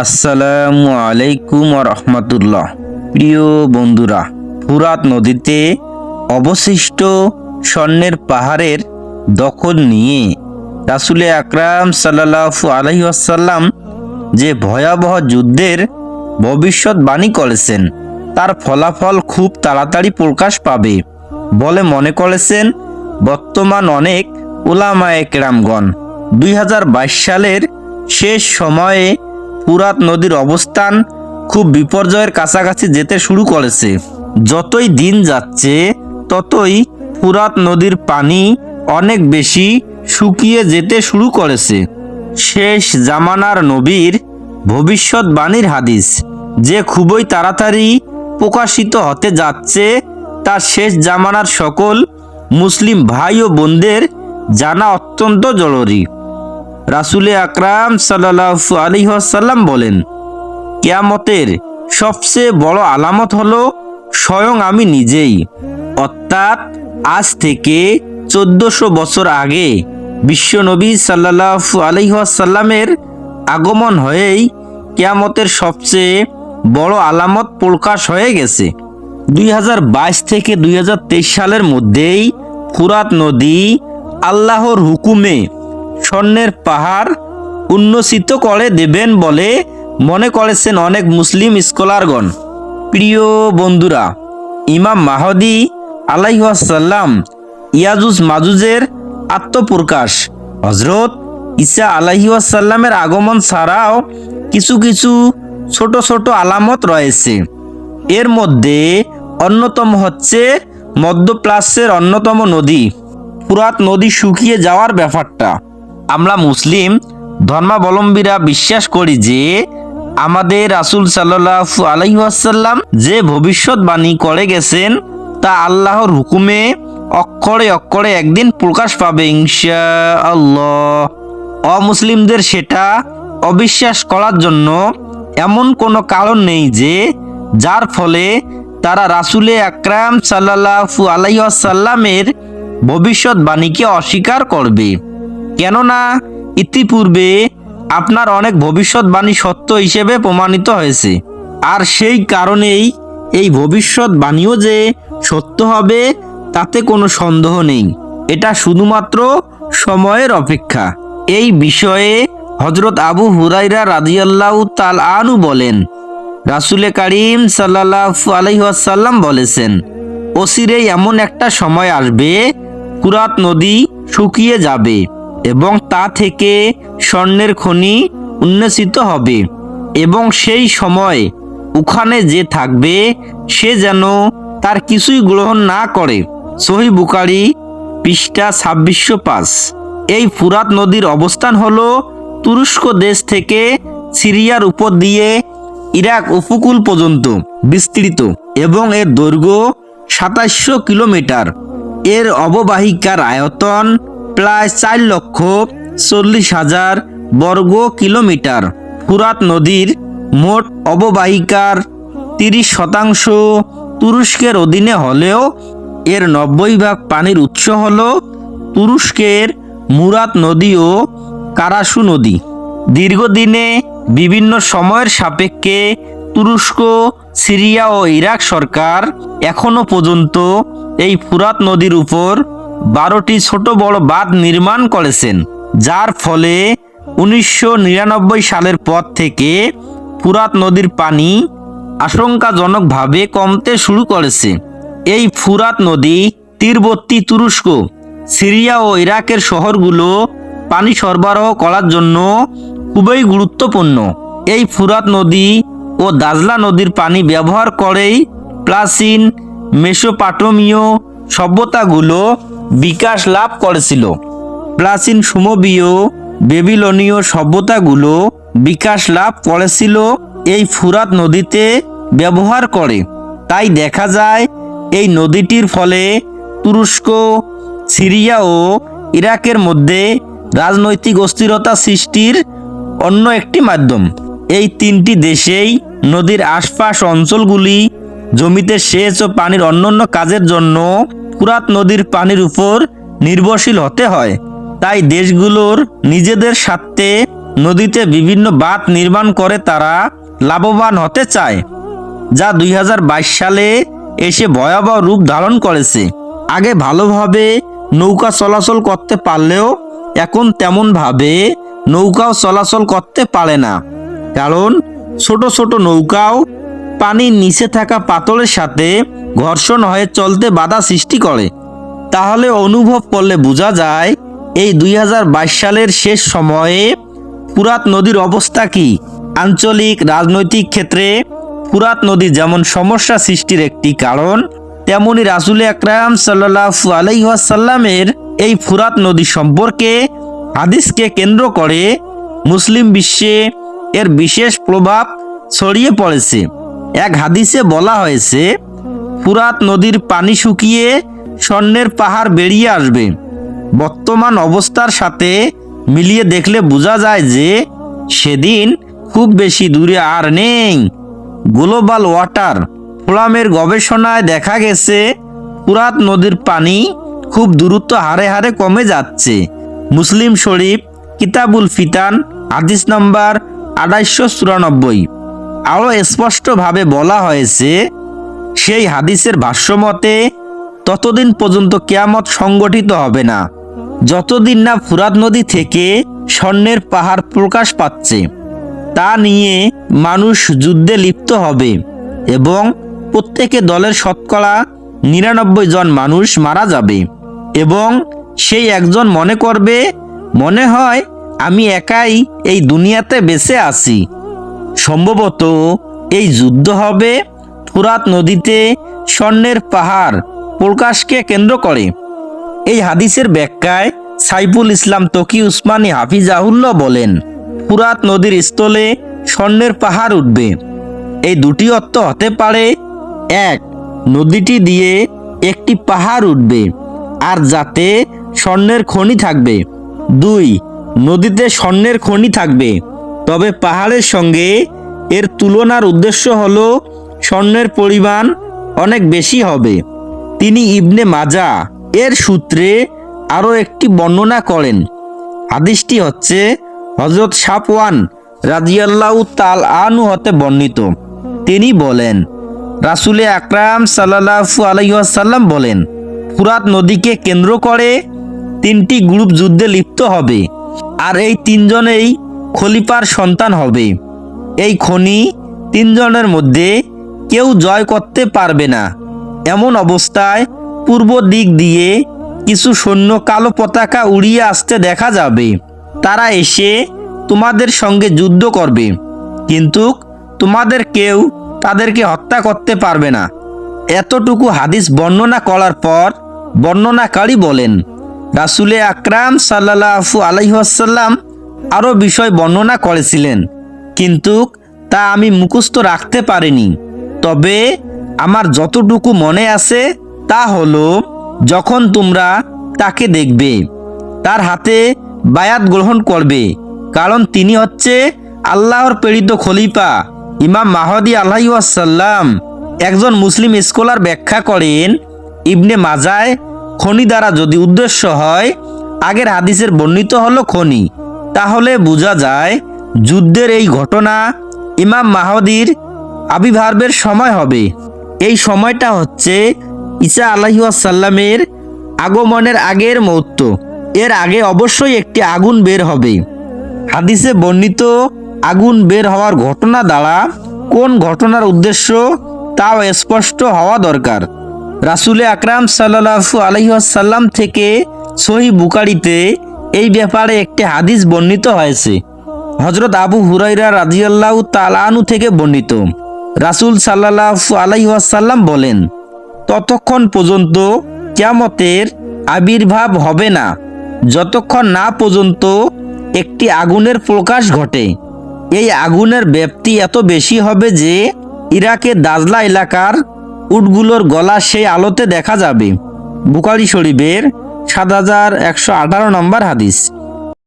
আসসালামু আলাইকুম রহমতুল্লাহ। প্রিয় বন্ধুরা, ফুরাত নদীতে অবশিষ্ট স্বর্ণের পাহাড়ের দখল নিয়ে রাসুলে আকরাম সাল্লাহু আলহিহাসাল্লাম যে ভয়াবহ যুদ্ধের ভবিষ্যৎবাণী করেছেন, তার ফলাফল খুব তাড়াতাড়ি প্রকাশ পাবে বলে মনে করেছেন বর্তমান অনেক ওলামায়ে কেরামগণ। দুই সালের শেষ সময়ে ফুরাত নদীর অবস্থান খুব বিপর্যয়ের কাছাকাছি যেতে শুরু করেছে। যতই দিন যাচ্ছে, ততই ফুরাত নদীর পানি অনেক বেশি শুকিয়ে যেতে শুরু করেছে। শেষ জামানার নবীর ভবিষ্যৎবাণীর হাদিস যে খুবই তাড়াতাড়ি প্রকাশিত হতে যাচ্ছে তা শেষ জামানার সকল মুসলিম ভাই ও বোনদের জানা অত্যন্ত জরুরি। রাসুলে আকরাম সাল্লাহু আলিহাসাল্লাম বলেন, কেয়ামতের সবচেয়ে বড় আলামত হলো স্বয়ং আমি নিজেই। অর্থাৎ আজ থেকে চোদ্দশো বছর আগে বিশ্বনবী সাল্লাহু আলহাসাল্লামের আগমন হয়েই কেয়ামতের সবচেয়ে বড় আলামত প্রকাশ হয়ে গেছে। দুই হাজার বাইশ থেকে দুই হাজার তেইশ সালের মধ্যেই ফুরাত নদী আল্লাহর হুকুমে স্বর্ণের পাহাড় উন্নসিত করে দেবেন বলে মনে করেছেন অনেক মুসলিম স্কলারগণ। প্রিয় বন্ধুরা, ইমাম মাহদি আলাইহাসাল্লাম ইয়াজুজ মাজুজের আত্মপ্রকাশ। হজরত ঈসা আলাইহাসাল্লামের আগমন ছাড়াও কিছু কিছু ছোট ছোট আলামত রয়েছে। এর মধ্যে অন্যতম হচ্ছে মধ্যপ্রাচ্যের অন্যতম নদী। পুরাত নদী শুকিয়ে যাওয়ার ব্যাপারটা। আমরা মুসলিম, ধর্মাবলম্বীরা বিশ্বাস করি যে আমাদের রাসুল সাল্লাহু আলহিহাসাল্লাম যে ভবিষ্যৎবাণী করে গেছেন, তা আল্লাহর হুকুমে অক্ষরে অক্ষরে একদিন প্রকাশ পাবে ইনশা আল্লাহ অমুসলিমদের সেটা অবিশ্বাস করার জন্য এমন কোনো কারণ নেই যে যার ফলে তারা রাসুলে আকরাম সাল্লাহু আলাইসাল্লামের ভবিষ্যৎবাণীকে অস্বীকার করবে। কেননা, ইতিপূর্বে আপনার অনেক ভবিষ্যৎবাণী সত্য হিসেবে প্রমাণিত হয়েছে। আর সেই কারণেই এই ভবিষ্যৎবাণীও যে সত্য হবে, তাতে কোনো সন্দেহ নেই। এটা শুধুমাত্র সময়ের অপেক্ষা। এই বিষয়ে হজরত আবু হুরাইরা রাজিয়াল্লাহ তাল আনু বলেন, রাসুলে কারিম সাল্লাহু আলহিহাসাল্লাম বলেছেন অসিরেই এমন একটা সময় আসবে, কুরাত নদী শুকিয়ে যাবে। এবং তা থেকে স্বর্ণের খনি উন্নসিত হবে। এবং সেই সময় ওখানে যে থাকবে, সে যেন তার কিছুই গ্রহণ না করে। সহি বুকারি পৃষ্ঠা ছাব্বিশশো পাঁচ। এই ফুরাত নদীর অবস্থান হল তুরস্ক দেশ থেকে সিরিয়ার উপর দিয়ে ইরাক উপকূল পর্যন্ত বিস্তৃত এবং এর দৈর্ঘ্য সাতাশশো কিলোমিটার। এর অববাহিকার আয়তন প্রায় চার লক্ষ চল্লিশ হাজার বর্গ কিলোমিটার। ফুরাত নদীর মোট অববাহিকার তিরিশ শতাংশ তুরস্কের অধীনে হলেও এর নব্বই ভাগ পানির উৎস হল তুরস্কের মুরাত নদী ও কারাসু নদী। দীর্ঘদিনে বিভিন্ন সময়ের সাপেক্ষে তুরস্ক, সিরিয়া ও ইরাক সরকার এখনও পর্যন্ত এই ফুরাত নদীর উপর বারোটি ছোট বড় বাঁধ নির্মাণ করেছেন, যার ফলে উনিশশো নিরানব্বই সালের পর থেকে ফুরাত নদীর পানি আশঙ্কাজনকভাবে কমতে শুরু করেছে। এই ফুরাত নদী তীরবর্তী তুরস্ক, সিরিয়া ও ইরাকের শহরগুলো পানি সরবরাহ করার জন্য খুবই গুরুত্বপূর্ণ। এই ফুরাত নদী ও দাজলা নদীর পানি ব্যবহার করেই প্রাচীন, মেসোপাটমীয় সভ্যতাগুলো বিকাশ লাভ করেছিল। প্রাচীন সুমবীয় বেবিলনীয় সভ্যতাগুলো বিকাশ লাভ করেছিল এই ফুরাত নদীতে ব্যবহার করে। তাই দেখা যায়, এই নদীটির ফলে তুরস্ক, সিরিয়া ও ইরাকের মধ্যে রাজনৈতিক অস্থিরতা সৃষ্টির অন্য একটি মাধ্যম। এই তিনটি দেশেই নদীর আশপাশ অঞ্চলগুলি জমিতে সেচ ও পানির অন্যান্য কাজের জন্য পুরাত নদীর পানির উপর নির্ভরশীল হতে হয়। তাই দেশগুলোর নিজেদের স্বার্থে নদীতে বিভিন্ন বাঁধ নির্মাণ করে তারা লাভবান হতে চায়, যা দুই হাজার বাইশ সালে এসে ভয়াবহ রূপ ধারণ করেছে। আগে ভালোভাবে নৌকা চলাচল করতে পারলেও এখন তেমনভাবে নৌকাও চলাচল করতে পারে না, কারণ ছোট ছোট নৌকাও পানির নিচে থাকা পাথরের সাথে ঘর্ষণ হয়ে চলতে বাধা সৃষ্টি করে। তাহলে অনুভব করলে বোঝা যায়, এই দুই হাজার বাইশ সালের শেষ সময়ে পুরাত নদীর অবস্থা কি? আঞ্চলিক রাজনৈতিক ক্ষেত্রে পুরাত নদী যেমন সমস্যা সৃষ্টির একটি কারণ, তেমনি রাসুল আকরাম সাল্লাহু আলাইসাল্লামের এই ফুরাত নদী সম্পর্কে হাদিসকে কেন্দ্র করে মুসলিম বিশ্বে এর বিশেষ প্রভাব ছড়িয়ে পড়েছে। এক হাদিসে বলা হয়েছে, ফুরাত নদীর পানি শুকিয়ে স্বর্ণের পাহাড় বেরিয়ে আসবে। বর্তমান অবস্থার সাথে মিলিয়ে দেখলে বোঝা যায় যে, সেদিন খুব বেশি দূরে আর নেই। গ্লোবাল ওয়াটার ফোরামের গবেষণায় দেখা গেছে পুরাত নদীর পানি খুব দ্রুত হারে হারে কমে যাচ্ছে। মুসলিম শরীফ কিতাবুল ফিতান, হাদিস নম্বর আড়াইশো চুরানব্বই। আরও স্পষ্টভাবে বলা হয়েছে, সেই হাদিসের ভাষ্যমতে, ততদিন পর্যন্ত কেয়ামত সংগঠিত হবে না। যতদিন না ফুরাত নদী থেকে স্বর্ণের পাহাড় প্রকাশ পাচ্ছে, তা নিয়ে মানুষ যুদ্ধে লিপ্ত হবে এবং প্রত্যেকে দলের শতকরা নিরানব্বই জন মানুষ মারা যাবে এবং সেই একজন মনে করবে, মনে হয় আমি একাই এই দুনিয়াতে বেঁচে আছি। সম্ভবত এই যুদ্ধ হবে ফুরাত নদীতে স্বর্ণের পাহাড় প্রকাশকে কেন্দ্র করে। এই হাদিসের ব্যাখ্যায় সাইফুল ইসলাম তকি উসমানী হাফিজাহুল্লাহ বলেন ফুরাত নদীর স্থলে স্বর্ণের পাহাড় উঠবে। এই দুটি অর্থ হতে পারে, এক, নদীটি দিয়ে একটি পাহাড় উঠবে আর যাতে স্বর্ণের খনি থাকবে। দুই, নদীতে স্বর্ণের খনি থাকবে। তবে পাহাড়ের সঙ্গে এর তুলনার উদ্দেশ্য হল স্বর্ণের পরিমাণ অনেক বেশি হবে। তিনি ইবনে মাজা এর সূত্রে আরও একটি বর্ণনা করেন। হাদিসটি হচ্ছে হজরত সাপওয়ান রাজিয়াল্লাউ তাল আনু হতে বর্ণিত। তিনি বলেন, রাসুলে আকরাম সাল্লাহু আলাইসাল্লাম বলেন, ফুরাত নদীকে কেন্দ্র করে তিনটি গ্রুপ যুদ্ধে লিপ্ত হবে। আর এই তিনজনেই খলিফার সন্তান হবে। এই খনি তিনজনের মধ্যে কেউ জয় করতে পারবে না। এমন অবস্থায় পূর্ব দিক দিয়ে কিছু সৈন্য কালো পতাকা উড়িয়ে আসতে দেখা যাবে। তারা এসে তোমাদের সঙ্গে যুদ্ধ করবে। কিন্তু তোমাদের কেউ তাদেরকে হত্যা করতে পারবে না। এতটুকু হাদিস বর্ণনা করার পর বর্ণনাকারী বলেন, রাসুলে আকরাম সাল্লাহু আলাইসাল্লাম আরও বিষয় বর্ণনা করেছিলেন। কিন্তু তা আমি মুখস্থ রাখতে পারিনি। তবে আমার যতটুকু মনে আছে তা হলো, যখন তোমরা তাকে দেখবে, তার হাতে বায়াত গ্রহণ করবে, কারণ তিনি হচ্ছে আল্লাহর প্রেরিত খলিফা। ইমাম মাহদি আল্লাহাসাল্লাম একজন মুসলিম স্কলার ব্যাখ্যা করেন, ইবনে মাজায় খনি দ্বারা যদি উদ্দেশ্য হয়, আগের হাদিসের বর্ণিত হলো খনি। তাহলে বোঝা যায় যুদ্ধের এই ঘটনা ইমাম মাহদির আবির্ভাবের সময় হবে। এই সময়টা হচ্ছে ঈসা আলাহিসাল্লামের আগমনের আগের মুহূর্ত। এর আগে অবশ্যই একটি আগুন বের হবে। হাদিসে বর্ণিত আগুন বের হওয়ার ঘটনা দ্বারা কোন ঘটনার উদ্দেশ্য তাও স্পষ্ট হওয়া দরকার। রাসুলে আকরাম সাল্লাহু আলহিহাসাল্লাম থেকে সহি বুকারিতে এই ব্যাপারে একটি হাদিস বর্ণিত হয়েছে। হজরত আবু হুরাইরা রাজিয়াল্লাহ তালানু থেকে বর্ণিত। রাসুল সাল্লাহু আলাইসাল্লাম বলেন, ততক্ষণ পর্যন্ত কিয়ামতের আবির্ভাব হবে না। যতক্ষণ না পর্যন্ত একটি আগুনের প্রকাশ ঘটে। এই আগুনের ব্যাপ্তি এত বেশি হবে যে ইরাকের দাজলা এলাকার উটগুলোর গলা সেই আলোতে দেখা যাবে। বুকারি শরীফের সাত হাজার একশো আঠারো নম্বর হাদিস।